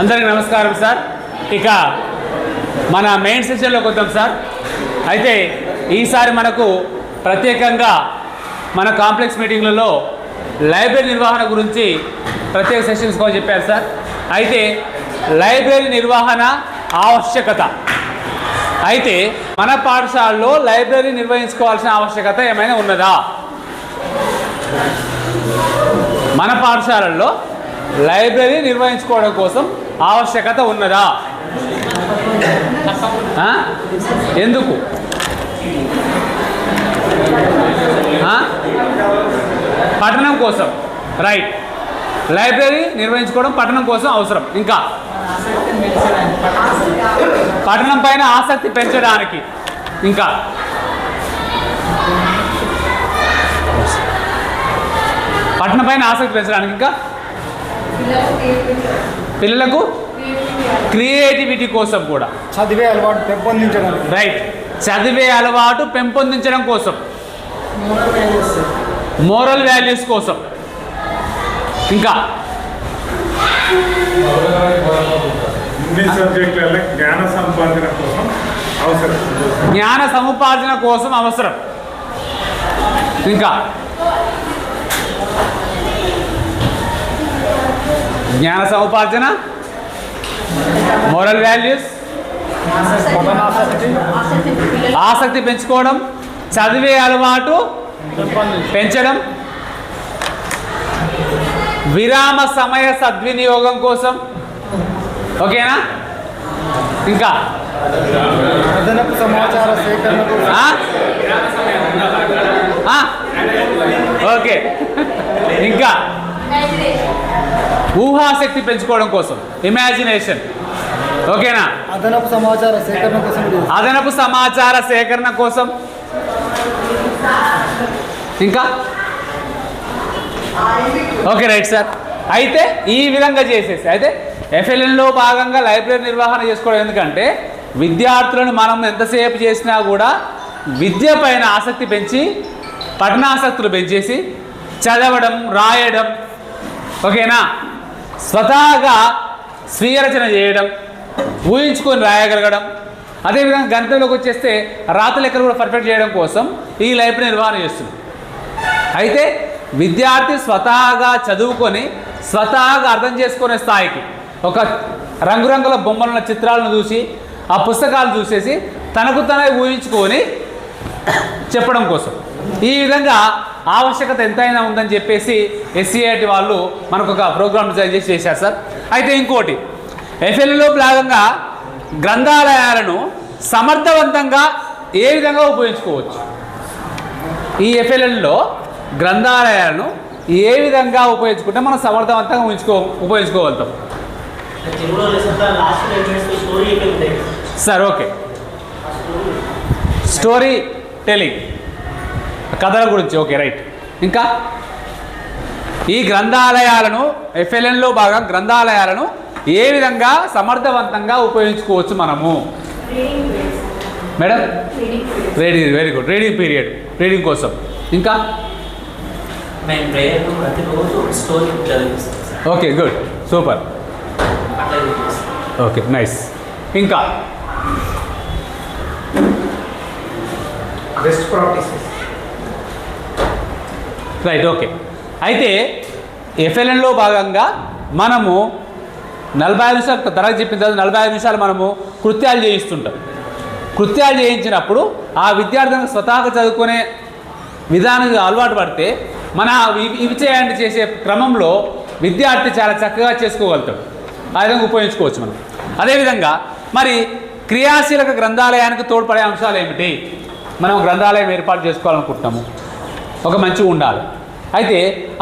అందరికీ నమస్కారం సార్. ఇక మన మెయిన్ సెషన్లోకి వద్దాం సార్. అయితే ఈసారి మనకు ప్రత్యేకంగా మన కాంప్లెక్స్ మీటింగ్లలో లైబ్రరీ నిర్వహణ గురించి ప్రత్యేక సెషన్స్ కోసం చెప్పారు సార్. అయితే లైబ్రరీ నిర్వహణ ఆవశ్యకత. అయితే మన పాఠశాలలో లైబ్రరీ నిర్వహించుకోవాల్సిన ఆవశ్యకత ఏమైనా ఉన్నదా? మన పాఠశాలల్లో లైబ్రరీ నిర్వహించుకోవడం కోసం ఆవశ్యకత ఉన్నదా? ఎందుకు? పట్టణం పఠనం కోసం. రైట్ లైబ్రరీ నిర్వహించుకోవడం పఠనం కోసం అవసరం. ఇంకా? పఠనం పైన ఆసక్తి పెంచడానికి. ఇంకా? పట్టణం పైన ఆసక్తి పెంచడానికి ఇంకా? పిల్లలకు క్రియేటివిటీ కోసం కూడా. చదివే అలవాటు పెంపొందించడానికి. రైట్ చదివే అలవాటు పెంపొందించడం కోసం. మోరల్ వాల్యూస్ కోసం. ఇంకా. జ్ఞాన సంపాదన కోసం అవసరం. జ్ఞాన సముపార్జన కోసం అవసరం. ఇంకా. జ్ఞాన సముపార్జన మోరల్ వాల్యూస్ ఆసక్తి పెంచుకోవడం చదివే అలవాటు పెంచడం విరామ సమయ సద్వినియోగం కోసం. ఓకేనా? ఇంకా? అదనపు సమాచార సేకరణ ఓకే. ఇంకా? ఊహాశక్తి పెంచుకోవడం కోసం. ఇమాజినేషన్ ఓకేనా? అదనపు సమాచార సేకరణ కోసం. అదనపు సమాచార సేకరణ కోసం. ఇంకా? Okay right sir. అయితే ఈ విధంగా చేసేసి అయితే ఎఫ్ఎల్ఎన్లో భాగంగా లైబ్రరీ నిర్వహణ చేసుకోవడం ఎందుకంటే విద్యార్థులను మనం ఎంతసేపు చేసినా కూడా విద్య పైన ఆసక్తి పెంచి పఠనాసక్తులు పెంచేసి చదవడం రాయడం. ఓకేనా? స్వతహాగా స్వీయ రచన చేయడం ఊహించుకొని రాయగలగడం. అదేవిధంగా గణితంలోకి వచ్చేస్తే రాత లెక్కలు కూడా పర్ఫెక్ట్ చేయడం కోసం ఈ లైబ్రరీ నిర్వహణ చేస్తుంది. అయితే విద్యార్థి స్వతహాగా చదువుకొని స్వతహాగా అర్థం చేసుకునే స్థాయికి ఒక రంగురంగుల బొమ్మల చిత్రాలను చూసి ఆ పుస్తకాలు చూసేసి తనకు తనే ఊహించుకొని చెప్పడం కోసం. ఈ విధంగా ఆవశ్యకత ఎంతైనా ఉందని చెప్పేసి ఎస్సీఐటి వాళ్ళు మనకు ఒక ప్రోగ్రామ్ డిజైన్ చేసి చేశారు సార్. అయితే ఇంకోటి ఎఫ్ఎల్ఏలో భాగంగా గ్రంథాలయాలను సమర్థవంతంగా ఏ విధంగా ఉపయోగించుకోవచ్చు? ఈ ఎఫ్ఎల్ఎల్లో గ్రంథాలయాలను ఏ విధంగా ఉపయోగించుకుంటే మనం సమర్థవంతంగా ఉంచుకో ఉపయోగించుకోగలుగుతాం? Sir okay. స్టోరీ టెలింగ్ కథల గురించి ఓకే రైట్. ఇంకా? ఈ గ్రంథాలయాలను ఎఫ్ఎల్ఎన్లో భాగం గ్రంథాలయాలను ఏ విధంగా సమర్థవంతంగా ఉపయోగించుకోవచ్చు మనము? Madam? Reading very good reading period reading కోసం. ఇంకా? Okay good super okay nice ఇంకా? బెస్ట్ ప్రాక్టీసెస్ రైట్ ఓకే అయితే ఎఫ్ఎల్ఎన్లో భాగంగా మనము నలభై ఐదు నిమిషాలు తరగతి చెప్పిన తర్వాత నలభై ఐదు నిమిషాలు మనము కృత్యాలు చేయిస్తుంటాం. కృత్యాలు చేయించినప్పుడు ఆ విద్యార్థులకు స్వతహాగా చదువుకునే విధానం అలవాటు పడితే మన ఇవి- చేయండి చేసే క్రమంలో విద్యార్థి చాలా చక్కగా చేసుకోగలుగుతాడు. ఆ విధంగా ఉపయోగించుకోవచ్చు మనం. అదేవిధంగా మరి క్రియాశీలక గ్రంథాలయానికి తోడ్పడే అంశాలు ఏమిటి? మనం గ్రంథాలయం ఏర్పాటు చేసుకోవాలనుకుంటున్నాము. ఒక మంచిగా ఉండాలి. అయితే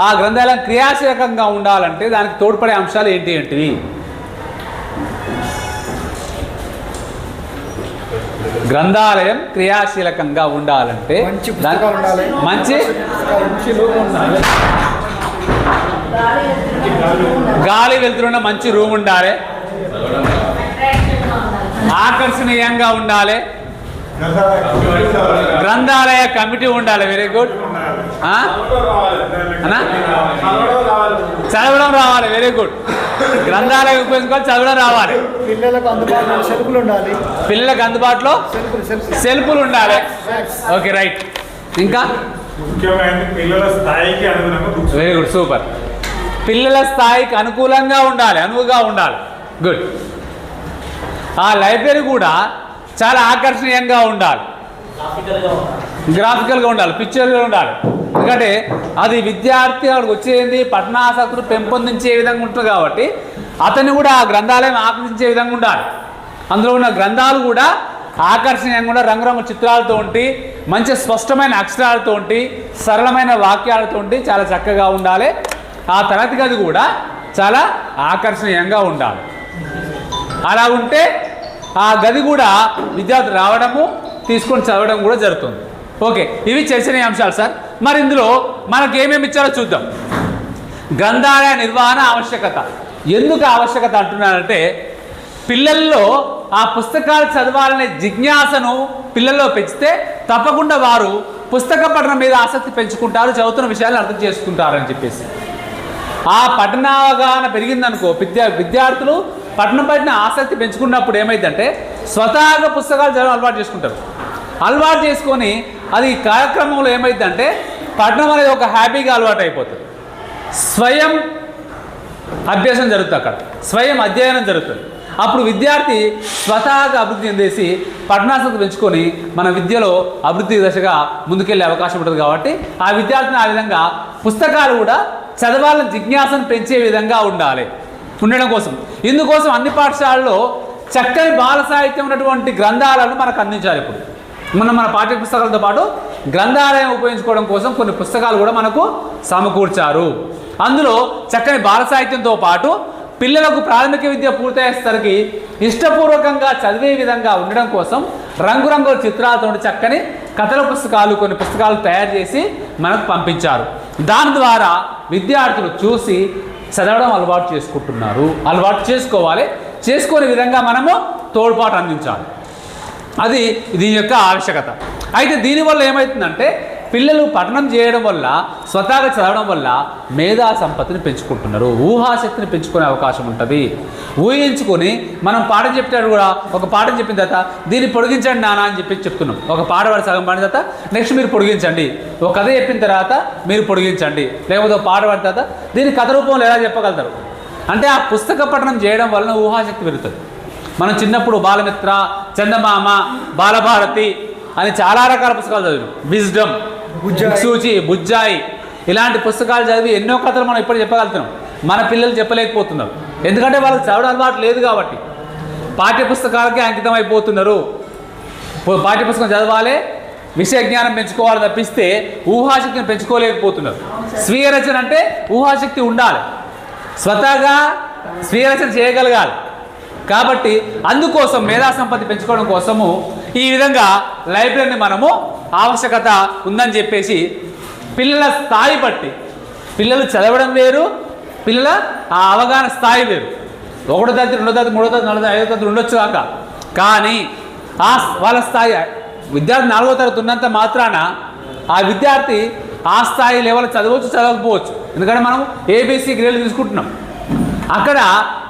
ఆ గ్రంథాలయం క్రియాశీలకంగా ఉండాలంటే దానికి తోడ్పడే అంశాలు ఏంటి ఏంటివి గ్రంథాలయం క్రియాశీలకంగా ఉండాలంటే మంచి మంచి మంచి గాలి వెళ్తున్న మంచి రూమ్ ఉండాలి. ఆకర్షణీయంగా ఉండాలి. గ్రంథాలయ కమిటీ ఉండాలి వెరీ గుడ్ అన్నా? చదవడం రావాలి వెరీ గుడ్ గ్రంథాలయం ఉపయోగించుకోవాలి చదవడం రావాలి. పిల్లలకు అందుబాటులో సెల్ఫ్లు ఉండాలి. పిల్లలకు అందుబాటులో సెల్ఫ్లు సెల్ఫ్ సెల్ఫులు ఉండాలి. ఓకే రైట్ ఇంకా? ముఖ్యమైనది పిల్లల స్థాయికి అనుగుణంగా బుక్స్. వెరీ గుడ్ సూపర్ పిల్లల స్థాయికి అనుకూలంగా ఉండాలి అనువుగా ఉండాలి. గుడ్ ఆ లైబ్రరీ కూడా చాలా ఆకర్షణీయంగా ఉండాలి. గ్రాఫికల్గా ఉండాలి. పిక్చర్గా ఉండాలి ఎందుకంటే అది విద్యార్థి అక్కడికి వచ్చేది పఠనాసక్తులు పెంపొందించే విధంగా ఉంటుంది కాబట్టి అతన్ని కూడా ఆ గ్రంథాలయం ఆకర్షించే విధంగా ఉండాలి. అందులో ఉన్న గ్రంథాలు కూడా ఆకర్షణీయంగా కూడా రంగురంగు చిత్రాలతో ఉండి మంచి స్పష్టమైన అక్షరాలతో ఉండి సరళమైన వాక్యాలతో ఉండి చాలా చక్కగా ఉండాలి. ఆ తరగతి గది కూడా చాలా ఆకర్షణీయంగా ఉండాలి. అలా ఉంటే ఆ గది కూడా విద్యార్థులు రావడము తీసుకొని చదవడం కూడా జరుగుతుంది. ఓకే ఇవి చర్చనీయాంశాలు సార్. మరి ఇందులో మనకు ఏమేమి ఇచ్చారో చూద్దాం. గ్రంథాలయ నిర్వహణ ఆవశ్యకత. ఎందుకు ఆవశ్యకత అంటున్నానంటే పిల్లల్లో ఆ పుస్తకాలు చదవాలనే జిజ్ఞాసను పిల్లల్లో పెంచితే తప్పకుండా వారు పుస్తక పఠనం మీద ఆసక్తి పెంచుకుంటారు చదువుతున్న విషయాలను అర్థం చేసుకుంటారని చెప్పేసి. ఆ పఠనావగాహన పెరిగిందనుకో విద్యా విద్యార్థులు పట్టణం పట్టిన ఆసక్తి పెంచుకున్నప్పుడు ఏమైందంటే స్వతహాగా పుస్తకాలు చదవడం అలవాటు చేసుకుంటారు. అలవాటు చేసుకొని అది కార్యక్రమంలో ఏమైందంటే పట్టణం అనేది ఒక హ్యాపీగా అలవాటు అయిపోతుంది. స్వయం అభ్యాసం జరుగుతుంది అక్కడ. స్వయం అధ్యయనం జరుగుతుంది. అప్పుడు విద్యార్థి స్వతహాగా అభివృద్ధి చెందేసి పఠనాసక్తి పెంచుకొని మన విద్యలో అభివృద్ధి దశగా ముందుకెళ్ళే అవకాశం ఉంటుంది కాబట్టి ఆ విద్యార్థిని ఆ విధంగా పుస్తకాలు కూడా చదవాలని జిజ్ఞాసను పెంచే విధంగా ఉండాలి. ఉండడం కోసం. ఇందుకోసం అన్ని పాఠశాలల్లో చక్కని బాల సాహిత్యం ఉన్నటువంటి గ్రంథాలను మనకు అందించాలి ఇప్పుడు. మనం మన పాఠ్య పుస్తకాలతో పాటు గ్రంథాలయం ఉపయోగించుకోవడం కోసం కొన్ని పుస్తకాలు కూడా మనకు సమకూర్చారు. అందులో చక్కని బాల సాహిత్యంతో పాటు పిల్లలకు ప్రాథమిక విద్య పూర్తయ్యేసరికి ఇష్టపూర్వకంగా చదివే విధంగా ఉండడం కోసం రంగురంగుల చిత్రాలతో చక్కని కథల పుస్తకాలు కొన్ని పుస్తకాలు తయారు చేసి మనకు పంపించారు. దాని ద్వారా విద్యార్థులు చూసి చదవడం అలవాటు చేసుకుంటున్నారు. అలవాటు చేసుకోవాలి. చేసుకునే విధంగా మనము తోడ్పాటు అందించాలి. అది దీని యొక్క ఆవశ్యకత. అయితే దీనివల్ల ఏమవుతుందంటే పిల్లలు పఠనం చేయడం వల్ల స్వతహాగా చదవడం వల్ల మేధా సంపత్తిని పెంచుకుంటున్నారు. ఊహాశక్తిని పెంచుకునే అవకాశం ఉంటుంది. ఊహించుకొని మనం పాఠం చెప్పాడు కూడా ఒక పాఠం చెప్పిన తర్వాత దీన్ని పొడిగించండి నాన్న అని చెప్పి చెప్తున్నాం. ఒక పాట వాడు సగం పాడిన తర్వాత నెక్స్ట్ మీరు పొడిగించండి. ఒక కథ చెప్పిన తర్వాత మీరు పొడిగించండి. లేకపోతే ఒక పాట పాడిన తర్వాత దీన్ని కథ రూపంలో ఎలా చెప్పగలుగుతారు? అంటే ఆ పుస్తక పఠనం చేయడం వలన ఊహాశక్తి పెరుగుతుంది. మనం చిన్నప్పుడు బాలమిత్ర చందమామ బాలభారతి అని చాలా రకాల పుస్తకాలు చదివాం. విజ్డమ్ సూచి బుజ్జాయి. ఇలాంటి పుస్తకాలు చదివి ఎన్నో కథలు మనం ఇప్పుడు చెప్పగలుగుతున్నాం. మన పిల్లలు చెప్పలేకపోతున్నారు. ఎందుకంటే వాళ్ళకి చదవడం అలవాటు లేదు కాబట్టి. పాఠ్య పుస్తకాలకే అంకితం అయిపోతున్నారు. పాఠ్యపుస్తకం పాఠ్య పుస్తకం చదవాలి విషయ జ్ఞానం పెంచుకోవాలి తప్పిస్తే ఊహాశక్తిని పెంచుకోలేకపోతున్నారు. స్వీయ రచన అంటే ఊహాశక్తి ఉండాలి. స్వతహాగా స్వీయ రచన చేయగలగాలి. కాబట్టి అందుకోసం మేధా సంపత్తి పెంచుకోవడం కోసము ఈ విధంగా లైబ్రరీని మనము ఆవశ్యకత ఉందని చెప్పేసి పిల్లల స్థాయి బట్టి పిల్లలు చదవడం వేరు పిల్లల ఆ అవగాహన స్థాయి వేరు. ఒకటో తరగతి రెండో తరగతి మూడో తరగతి నాలుగో ఐదో తరగతి ఉండొచ్చు కాక. కానీ ఆ వాళ్ళ స్థాయి విద్యార్థి నాలుగో తరగతి ఉన్నంత మాత్రాన ఆ విద్యార్థి ఆ స్థాయి లెవెల్ చదవచ్చు చదవకపోవచ్చు. ఎందుకంటే మనం ఏబీసీ గ్రేడ్లు తీసుకుంటున్నాం. అక్కడ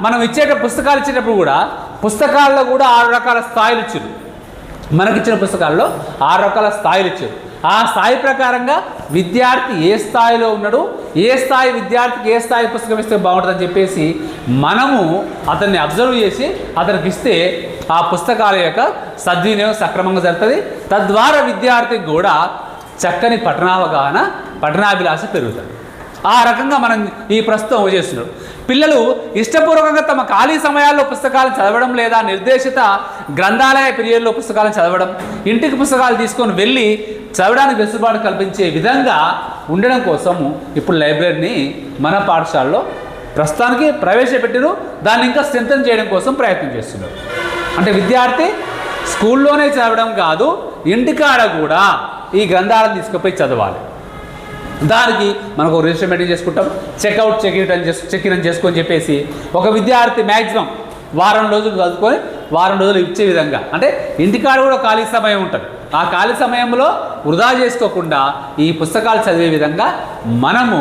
మనం ఇచ్చేట పుస్తకాలు ఇచ్చేటప్పుడు కూడా పుస్తకాల్లో కూడా ఆరు రకాల స్థాయిలు ఇచ్చారు మనకిచ్చిన పుస్తకాల్లో ఆరు రకాల స్థాయిలు ఇచ్చారు. ఆ స్థాయి ప్రకారంగా విద్యార్థి ఏ స్థాయిలో ఉన్నాడు ఏ స్థాయి విద్యార్థికి ఏ స్థాయి పుస్తకం ఇస్తే బాగుంటుందని చెప్పేసి మనము అతన్ని అబ్జర్వ్ చేసి అతనికి ఇస్తే ఆ పుస్తకాల యొక్క సద్వినియోగం సక్రమంగా జరుగుతుంది. తద్వారా విద్యార్థికి కూడా చక్కని పఠనావగాహన పఠనాభిలాష పెరుగుతుంది ఆ రకంగా మనం ఈ ప్రస్తుతం చేస్తున్నాడు. పిల్లలు ఇష్టపూర్వకంగా తమ ఖాళీ సమయాల్లో పుస్తకాలు చదవడం లేదా నిర్దేశిత గ్రంథాలయ పీరియడ్లో పుస్తకాలను చదవడం ఇంటికి పుస్తకాలు తీసుకొని వెళ్ళి చదవడానికి వెసులుబాటు కల్పించే విధంగా ఉండడం కోసము ఇప్పుడు లైబ్రరీని మన పాఠశాలలో ప్రస్తుతానికి ప్రవేశపెట్టిరు. దాన్ని ఇంకా స్ట్రెంథన్ చేయడం కోసం ప్రయత్నం చేస్తున్నారు. అంటే విద్యార్థి స్కూల్లోనే చదవడం కాదు ఇంటికాడ కూడా ఈ గ్రంథాలను తీసుకుపోయి చదవాలి. దానికి మనకు రిజిస్టర్ మెయింటైన్ చేసుకుంటాం. చెక్అవుట్ చెక్ ఇన్ అని చేసు చెక్ ఇన్ అని చేసుకొని చెప్పేసి ఒక విద్యార్థి మ్యాక్సిమం వారం రోజులు చదువుకొని వారం రోజులు ఇచ్చే విధంగా అంటే ఇంటికాడ కూడా ఖాళీ సమయం ఉంటుంది. ఆ ఖాళీ సమయంలో వృధా చేసుకోకుండా ఈ పుస్తకాలు చదివే విధంగా మనము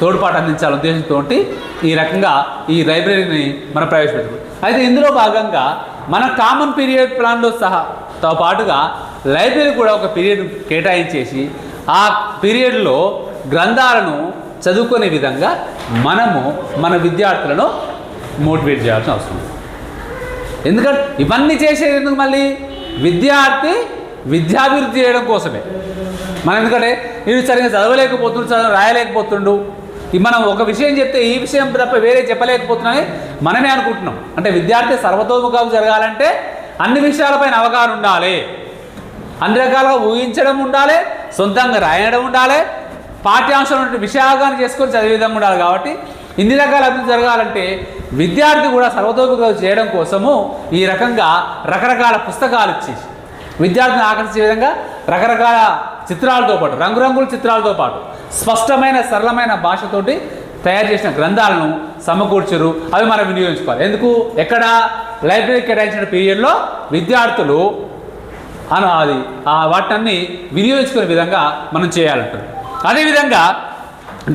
తోడ్పాటు అందించాలనే ఉద్దేశంతో ఈ రకంగా ఈ లైబ్రరీని మనం ప్రవేశపెట్టారు అయితే ఇందులో భాగంగా మన కామన్ పీరియడ్ ప్లాన్లో సహా తో పాటుగా లైబ్రరీ కూడా ఒక పీరియడ్ కేటాయించేసి ఆ పీరియడ్లో గ్రంథాలను చదువుకునే విధంగా మనము మన విద్యార్థులను మోటివేట్ చేయాల్సిన అవసరం. ఉంది. ఎందుకంటే ఇవన్నీ చేసేది ఎందుకు మళ్ళీ? విద్యార్థి విద్యాభివృద్ధి చేయడం కోసమే. మనం ఎందుకంటే ఇది సరిగ్గా చదవలేకపోతుండు చదవ రాయలేకపోతుండు. మనం ఒక విషయం చెప్తే ఈ విషయం తప్ప వేరే చెప్పలేకపోతున్నామని మనమే అనుకుంటున్నాం. అంటే విద్యార్థి సర్వతోముఖం జరగాలంటే అన్ని విషయాలపైన అవగాహన ఉండాలి. అన్ని రకాలుగా ఊహించడం ఉండాలి సొంతంగా రాయడం ఉండాలి పాఠ్యాంశం విషయాగా చేసుకొని చదివే విధంగా ఉండాలి కాబట్టి ఇన్ని రకాల అభివృద్ధి జరగాలంటే విద్యార్థి కూడా సర్వతోముఖం చేయడం కోసము ఈ రకంగా రకరకాల పుస్తకాలు ఇచ్చేసి విద్యార్థిని ఆకర్షించే విధంగా రకరకాల చిత్రాలతో పాటు రంగురంగుల చిత్రాలతో పాటు స్పష్టమైన సరళమైన భాషతోటి తయారు చేసిన గ్రంథాలను సమకూర్చరు అవి మనం వినియోగించుకోవాలి. ఎందుకు? ఎక్కడ లైబ్రరీ కేటాయించిన పీరియడ్లో విద్యార్థులు అని అది ఆ వాటన్ని వినియోగించుకునే విధంగా మనం చేయాలంటారు. అదేవిధంగా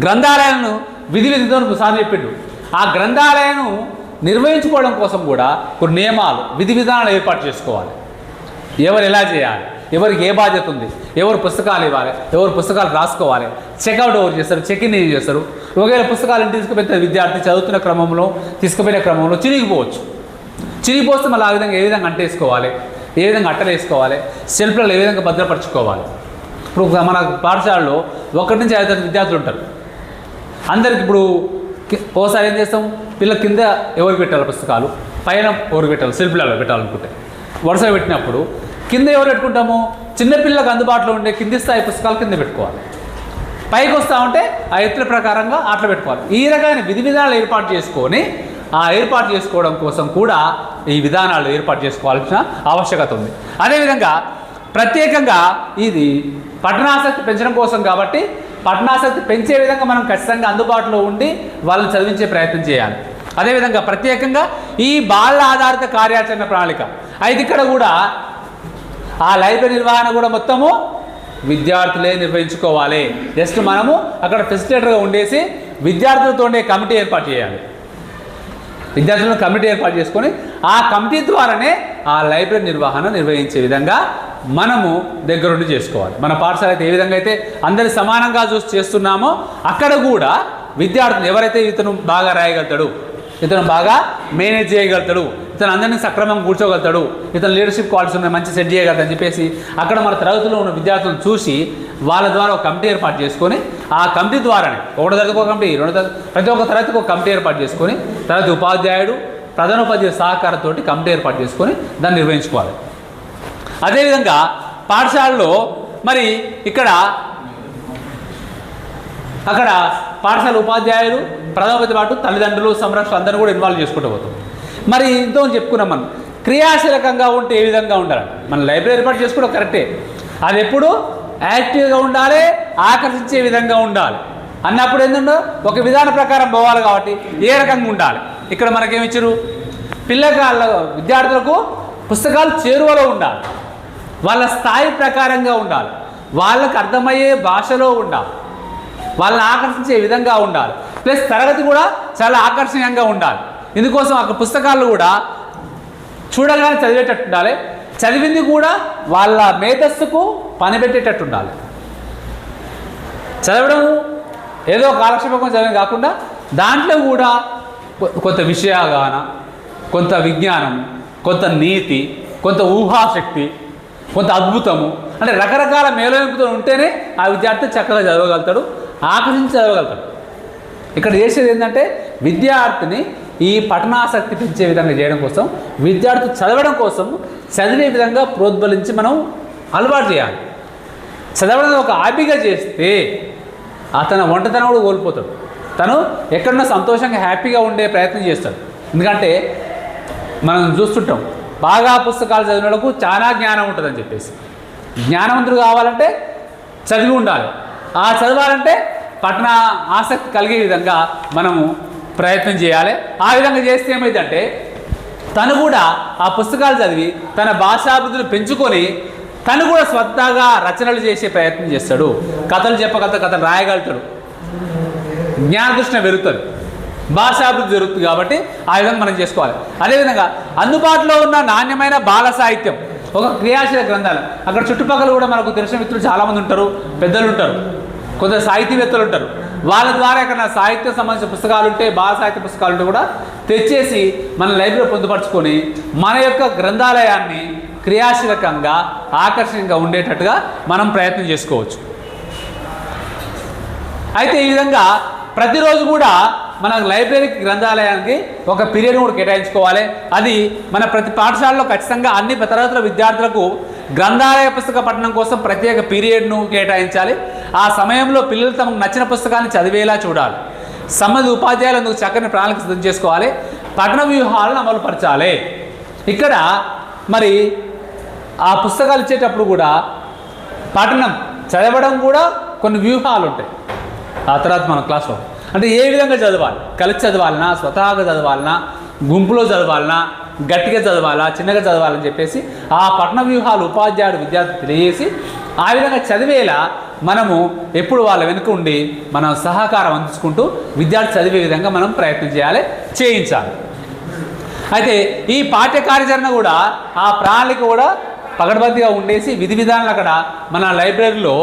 గ్రంథాలయాలను విధి విధితో సార్ చెప్పిండు. ఆ గ్రంథాలయాలను నిర్వహించుకోవడం కోసం కూడా కొన్ని నియమాలు విధి విధానాలు ఏర్పాటు చేసుకోవాలి. ఎవరు ఎలా చేయాలి? ఎవరికి ఏ బాధ్యత ఉంది? ఎవరు పుస్తకాలు ఇవ్వాలి? ఎవరు పుస్తకాలు రాసుకోవాలి? చెక్అవుట్ ఎవరు చేస్తారు? చెక్ ఇన్ ఏం చేస్తారు? ఒకవేళ పుస్తకాలు ఇంటికి తీసుకుపోతే విద్యార్థి చదువుతున్న క్రమంలో తీసుకుపోయిన క్రమంలో చిరిగిపోవచ్చు చిరిగిపోతే మళ్ళీ ఆ విధంగా ఏ విధంగా అంటేసుకోవాలి? ఏ విధంగా అట్టలు వేసుకోవాలి? సెల్ఫ్లలో ఏ విధంగా భద్రపరచుకోవాలి? ఇప్పుడు మన పాఠశాలలో ఒకటి నుంచి ఐదు విద్యార్థులు ఉంటారు. అందరికి ఇప్పుడు ఓసారి ఏం చేస్తాం? పిల్లల కింద ఎవరు పెట్టాలి పుస్తకాలు? పైన ఎవరు పెట్టాలి? సెల్ఫ్లలో పెట్టాలనుకుంటే. వరుసగా పెట్టినప్పుడు కింద ఎవరు పెట్టుకుంటాము? చిన్నపిల్లలకు అందుబాటులో ఉండే కింది స్థాయి పుస్తకాలు కింద పెట్టుకోవాలి. పైకి వస్తూ ఉంటే ఆ ఎత్తుల ప్రకారంగా అట్లా పెట్టుకోవాలి. ఈ రకమైన విధి విధానాలు ఏర్పాటు చేసుకొని ఆ ఏర్పాటు చేసుకోవడం కోసం కూడా ఈ విధానాలు ఏర్పాటు చేసుకోవాల్సిన ఆవశ్యకత ఉంది. అదేవిధంగా ప్రత్యేకంగా ఇది పట్టణాసక్తి పెంచడం కోసం కాబట్టి పట్టణాసక్తి పెంచే విధంగా మనం ఖచ్చితంగా అందుబాటులో ఉండి వాళ్ళని చదివించే ప్రయత్నం చేయాలి. అదేవిధంగా ప్రత్యేకంగా ఈ బాల ఆధారిత కార్యాచరణ ప్రణాళిక. అయితే ఇక్కడ కూడా ఆ లైబ్రరీ నిర్వహణ కూడా మొత్తము విద్యార్థులే నిర్వహించుకోవాలి. జస్ట్ మనము అక్కడ ఫెసిలిటేటర్గా ఉండేసి విద్యార్థులతోనే కమిటీ ఏర్పాటు చేయాలి. విద్యార్థులను కమిటీ ఏర్పాటు చేసుకొని ఆ కమిటీ ద్వారానే ఆ లైబ్రరీ నిర్వహణ నిర్వహించే విధంగా మనము దగ్గరుండి చేసుకోవాలి. మన పాఠశాల అయితే ఏ విధంగా అయితే అందరి సమానంగా చూసి చేస్తున్నామో అక్కడ కూడా విద్యార్థులు ఎవరైతే ఇతను బాగా రాయగలుగుతాడు ఇతను బాగా మేనేజ్ చేయగలుగుతాడు ఇతను అందరినీ సక్రమంగా కూర్చోగలుగుతాడు ఇతను లీడర్షిప్ క్వాలిటీస్ ఉన్నాయి మంచి సెట్ చేయగలుగుతాడు అని చెప్పేసి అక్కడ మన తరగతిలో ఉన్న విద్యార్థులను చూసి వాళ్ళ ద్వారా ఒక కమిటీ ఏర్పాటు చేసుకొని ఆ కమిటీ ద్వారానే ఒకటో తరగతికి ఒక కమిటీ రెండో తరగతి ప్రతి ఒక్క తరగతికి ఒక కమిటీ ఏర్పాటు చేసుకొని తర్వాత ఉపాధ్యాయుడు ప్రధానోపాధ్యాయుడు సహకారంతో కమిటీ ఏర్పాటు చేసుకొని దాన్ని నిర్వహించుకోవాలి. అదేవిధంగా పాఠశాలలో మరి ఇక్కడ అక్కడ పాఠశాల ఉపాధ్యాయులు ప్రధానపతి పాటు తల్లిదండ్రులు సంరక్షణ అందరూ కూడా ఇన్వాల్వ్ చేసుకుంటూ పోతాం మరి ఇంతో చెప్పుకున్నాం మనం క్రియాశీలకంగా ఉంటే ఏ విధంగా ఉండాలి? మన లైబ్రరీ ఏర్పాటు చేసుకోవడం కరెక్టే అది ఎప్పుడు యాక్టివ్గా ఉండాలి ఆకర్షించే విధంగా ఉండాలి. అన్నప్పుడు ఎందుండో ఒక విధాన ప్రకారం పోవాలి కాబట్టి ఏ రకంగా ఉండాలి? ఇక్కడ మనకేమిచ్చారు పిల్లకాళ్ళ విద్యార్థులకు పుస్తకాలు చేరువలో ఉండాలి. వాళ్ళ స్థాయి ప్రకారంగా ఉండాలి. వాళ్ళకు అర్థమయ్యే భాషలో ఉండాలి. వాళ్ళని ఆకర్షించే విధంగా ఉండాలి. ప్లస్ తరగతి కూడా చాలా ఆకర్షణీయంగా ఉండాలి. ఇందుకోసం అక్కడ పుస్తకాలు కూడా చూడగానే చదివేటట్టు ఉండాలి. చదివింది కూడా వాళ్ళ మేధస్సుకు పనిపెట్టేటట్టు ఉండాలి. చదవడం ఏదో కాలక్షేపం చదివే కాకుండా దాంట్లో కూడా కొంత విషయాగాన కొంత విజ్ఞానం కొంత నీతి కొంత ఊహాశక్తి కొంత అద్భుతము అంటే రకరకాల మేలవింపుతో ఉంటేనే ఆ విద్యార్థి చక్కగా చదవగలుగుతాడు ఆకర్షించి చదవగలుగుతాడు. ఇక్కడ చేసేది ఏంటంటే విద్యార్థిని ఈ పఠనాసక్తి పెంచే విధంగా చేయడం కోసం విద్యార్థి చదవడం కోసం చదివే విధంగా ప్రోద్బలించి మనం అలవాటు చేయాలి. చదవడం ఒక హాబీగా చేస్తే అతను ఒంటతనం కూడా కోల్పోతాడు. తను ఎక్కడున్నా సంతోషంగా హ్యాపీగా ఉండే ప్రయత్నం చేస్తాడు. ఎందుకంటే మనం చూస్తుంటాం బాగా పుస్తకాలు చదివిన వాళ్ళకు చాలా జ్ఞానం ఉంటుందని చెప్పేసి. జ్ఞానవంతుడు కావాలంటే చదివి ఉండాలి. ఆ చదవాలంటే పట్టణ ఆసక్తి కలిగే విధంగా మనము ప్రయత్నం చేయాలి. ఆ విధంగా చేస్తే ఏమైందంటే తను కూడా ఆ పుస్తకాలు చదివి తన భాషాభివృద్ధిని పెంచుకొని తను కూడా స్వతహాగా రచనలు చేసే ప్రయత్నం చేస్తాడు. కథలు చెప్పగలత కథలు రాయగలుగుతాడు. జ్ఞానకృష్ణ పెరుగుతుంది భాషాభివృద్ధి జరుగుతుంది కాబట్టి ఆ విధంగా మనం చేసుకోవాలి. అదేవిధంగా అందుబాటులో ఉన్న నాణ్యమైన బాల సాహిత్యం ఒక క్రియాశీల గ్రంథాలు అక్కడ చుట్టుపక్కల కూడా మనకు తెలిసిన మిత్రులు చాలామంది ఉంటారు పెద్దలు ఉంటారు కొందరు సాహితీవేత్తలు ఉంటారు. వాళ్ళ ద్వారా ఎక్కడ సాహిత్యం సంబంధించిన పుస్తకాలు ఉంటే బాల సాహిత్య పుస్తకాలు ఉంటే కూడా తెచ్చేసి మన లైబ్రరీ పొందుపరుచుకొని మన యొక్క గ్రంథాలయాన్ని క్రియాశీలకంగా ఆకర్షణీయంగా ఉండేటట్టుగా మనం ప్రయత్నం చేసుకోవచ్చు. అయితే ఈ విధంగా ప్రతిరోజు కూడా మన లైబ్రరీ గ్రంథాలయానికి ఒక పీరియడ్ కూడా కేటాయించుకోవాలి. అది మన ప్రతి పాఠశాలలో ఖచ్చితంగా అన్ని తరగతుల విద్యార్థులకు గ్రంథాలయ పుస్తక పఠనం కోసం ప్రత్యేక పీరియడ్ను కేటాయించాలి. ఆ సమయంలో పిల్లలు తమకు నచ్చిన పుస్తకాన్ని చదివేలా చూడాలి. సంబంధిత ఉపాధ్యాయులు అందుకు చక్కని ప్రణాళిక సిద్ధం చేసుకోవాలి. పఠన వ్యూహాలను అమలుపరచాలి. ఇక్కడ మరి ఆ పుస్తకాలు ఇచ్చేటప్పుడు కూడా పఠనం చదవడం కూడా కొన్ని వ్యూహాలు ఉంటాయి. ఆ తర్వాత మన క్లాస్లో అంటే ఏ విధంగా చదవాలి? కలిసి చదవాలనా? స్వతహాగా చదవాలనా? గుంపులో చదవాలనా? గట్టిగా చదవాలా? చిన్నగా చదవాలని చెప్పేసి ఆ పఠన వ్యూహాలు ఉపాధ్యాయుడు విద్యార్థి తెలియజేసి ఆ విధంగా చదివేలా మనము ఎప్పుడు వాళ్ళ వెనుక ఉండి మనం సహకారం అందించుకుంటూ విద్యార్థి చదివే విధంగా మనం ప్రయత్నం చేయాలి చేయించాలి. అయితే ఈ పాఠ్య కార్యాచరణ కూడా ఆ ప్రణాళిక కూడా పగడబద్దిగా ఉండేసి విధి విధానాలు అక్కడ మన లైబ్రరీలో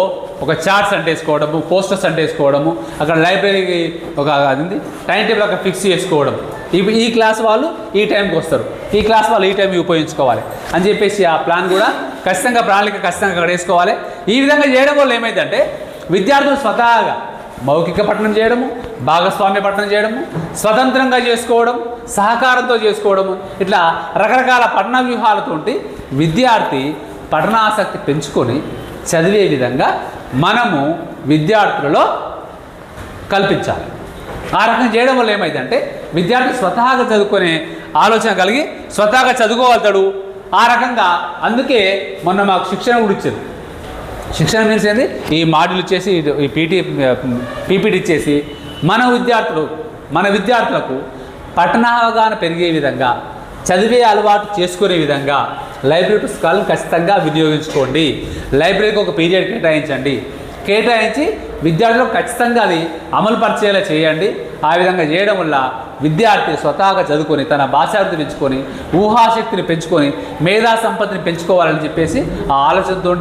ఒక చార్ట్స్ అంటేసుకోవడము పోస్టర్స్ అంటేసుకోవడము అక్కడ లైబ్రరీకి ఒక అది టైం టేబుల్ అక్కడ ఫిక్స్ చేసుకోవడం ఈ ఈ క్లాస్ వాళ్ళు ఈ టైంకి వస్తారు. ఈ క్లాస్ వాళ్ళు ఈ టైం ఉపయోగించుకోవాలి అని చెప్పేసి ఆ ప్లాన్ కూడా ఖచ్చితంగా ప్రణాళిక ఖచ్చితంగా అక్కడ వేసుకోవాలి. ఈ విధంగా చేయడం వల్ల ఏమైందంటే విద్యార్థులు స్వతహాగా మౌఖిక పఠనం చేయడము భాగస్వామ్య పఠనం చేయడము స్వతంత్రంగా చేసుకోవడం సహకారంతో చేసుకోవడము ఇట్లా రకరకాల పఠన వ్యూహాలతోటి విద్యార్థి పఠనాసక్తి పెంచుకొని చదివే విధంగా మనము విద్యార్థులలో కల్పించాలి. ఆ రకంగా చేయడం వల్ల ఏమైందంటే విద్యార్థి స్వతహాగా చదువుకునే ఆలోచన కలిగి స్వతహాగా చదువుకోగలుగుతాడు. ఆ రకంగా అందుకే మొన్న మాకు శిక్షణ కూడా ఇచ్చారు. శిక్షణ మీన్స్ ఏంది? ఈ మాడ్యూల్ ఇచ్చేసి ఈ పీటీ పీపీటీ ఇచ్చేసి మన విద్యార్థులు మన విద్యార్థులకు పట్టణావగాహన పెరిగే విధంగా చదివే అలవాటు చేసుకునే విధంగా లైబ్రరీ పుస్తకాలను ఖచ్చితంగా వినియోగించుకోండి. లైబ్రరీకి ఒక పీరియడ్ కేటాయించండి. కేటాయించి విద్యార్థులకు ఖచ్చితంగా అది అమలు పరిచేలా చేయండి. ఆ విధంగా చేయడం వల్ల విద్యార్థి స్వతహాగా చదువుకొని తన భాషాభివృద్ధి పెంచుకొని ఊహాశక్తిని పెంచుకొని మేధా సంపత్తిని పెంచుకోవాలని చెప్పేసి ఆ ఆలోచనతో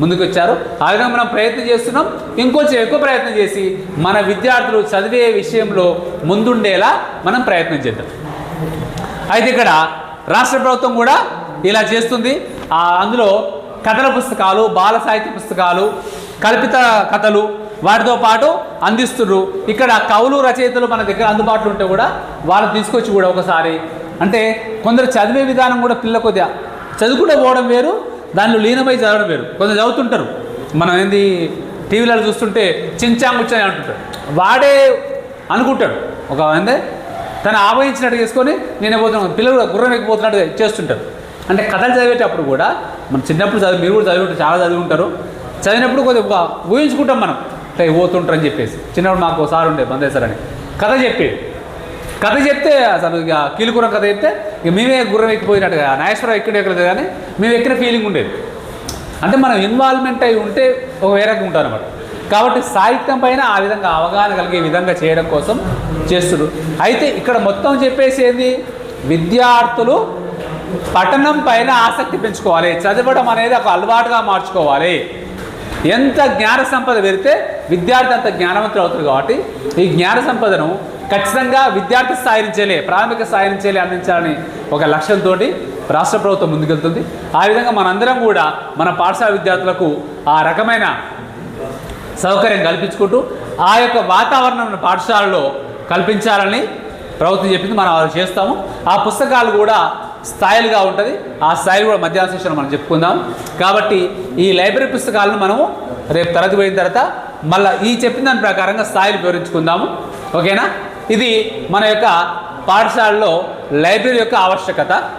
ముందుకు వచ్చారు ఆ విధంగా మనం ప్రయత్నం చేస్తున్నాం. ఇంకొంచెం ఎక్కువ ప్రయత్నం చేసి మన విద్యార్థులు చదివే విషయంలో ముందుండేలా మనం ప్రయత్నం చేద్దాం. అయితే ఇక్కడ రాష్ట్ర ప్రభుత్వం కూడా ఇలా చేస్తుంది. అందులో కథల పుస్తకాలు బాల సాహిత్య పుస్తకాలు కల్పిత కథలు వాటితో పాటు అందిస్తున్నారు ఇక్కడ కవులు రచయితలు మన దగ్గర అందుబాటులో ఉంటే కూడా వాళ్ళు తీసుకొచ్చి కూడా ఒకసారి అంటే కొందరు చదివే విధానం కూడా పిల్ల కొద్దిగా చదువుకుంటూ పోవడం వేరు దానిలో లీనమై చదవడం వేరు. కొందరు చదువుతుంటారు. మనం ఏంది టీవీలలో చూస్తుంటే చించాంగుచ్చాయి అంటుంటాడు వాడే అనుకుంటాడు. ఒక ఏందే తను ఆవహించినట్టు చేసుకొని నేనే పోతున్నాను. పిల్లలు గుర్రం ఎక్కిపోతున్నట్టుగా చేస్తుంటారు. అంటే కథలు చదివేటప్పుడు కూడా మనం చిన్నప్పుడు చదివి మీరు కూడా చదివి ఉంటారు చాలా చదివి ఉంటారు. చదివినప్పుడు కొద్దిగా ఊహించుకుంటాం మనం. అంటే పోతుంటారు అని చెప్పేసి. చిన్నప్పుడు మాకు ఒకసారి ఉండే బందేశ్వర్ అని. కథ చెప్పేది. కథ చెప్తే అసలు ఇక కీలుకురం కథ చెప్తే ఇక మేమే గుర్రం ఎక్కిపోయినట్టుగా నాగేశ్వరం ఎక్కడ ఎక్కలేదు కానీ మేము ఎక్కిన ఫీలింగ్ ఉండేది. అంటే మనం ఇన్వాల్వ్మెంట్ అయి ఉంటే ఒక వేరే ఉంటారు అనమాట కాబట్టి సాహిత్యం పైన ఆ విధంగా అవగాహన కలిగే విధంగా చేయడం కోసం చేస్తుడు అయితే ఇక్కడ మొత్తం చెప్పేసి ఏంది? విద్యార్థులు పఠనం పైన ఆసక్తి పెంచుకోవాలి. చదవడం అనేది ఒక అలవాటుగా మార్చుకోవాలి. ఎంత జ్ఞాన సంపద పెరిగితే విద్యార్థి అంత జ్ఞానవంతులు అవుతారు కాబట్టి ఈ జ్ఞాన సంపదను ఖచ్చితంగా విద్యార్థి స్థాయి నుంచేలే ప్రాథమిక స్థాయి నుంచేలే అందించాలని ఒక లక్ష్యంతో రాష్ట్ర ప్రభుత్వం ముందుకెళ్తుంది. ఆ విధంగా మనందరం కూడా మన పాఠశాల విద్యార్థులకు ఆ రకమైన సౌకర్యం కల్పించుకుంటూ ఆ యొక్క వాతావరణం పాఠశాలలో కల్పించాలని ప్రభుత్వం చెప్పింది. మనం అలా చేస్తాము. ఆ పుస్తకాలు కూడా స్థాయిలుగా ఉంటుంది. ఆ స్థాయిలు కూడా మధ్యాహ్న సెషన్ మనం చెప్పుకుందాం. కాబట్టి ఈ లైబ్రరీ పుస్తకాలను మనము రేపు తరగతి పోయిన తర్వాత మళ్ళీ ఈ చెప్పిన దాని ప్రకారంగా స్థాయిలు వివరించుకుందాము. ఓకేనా? ఇది మన యొక్క పాఠశాలలో లైబ్రరీ యొక్క ఆవశ్యకత.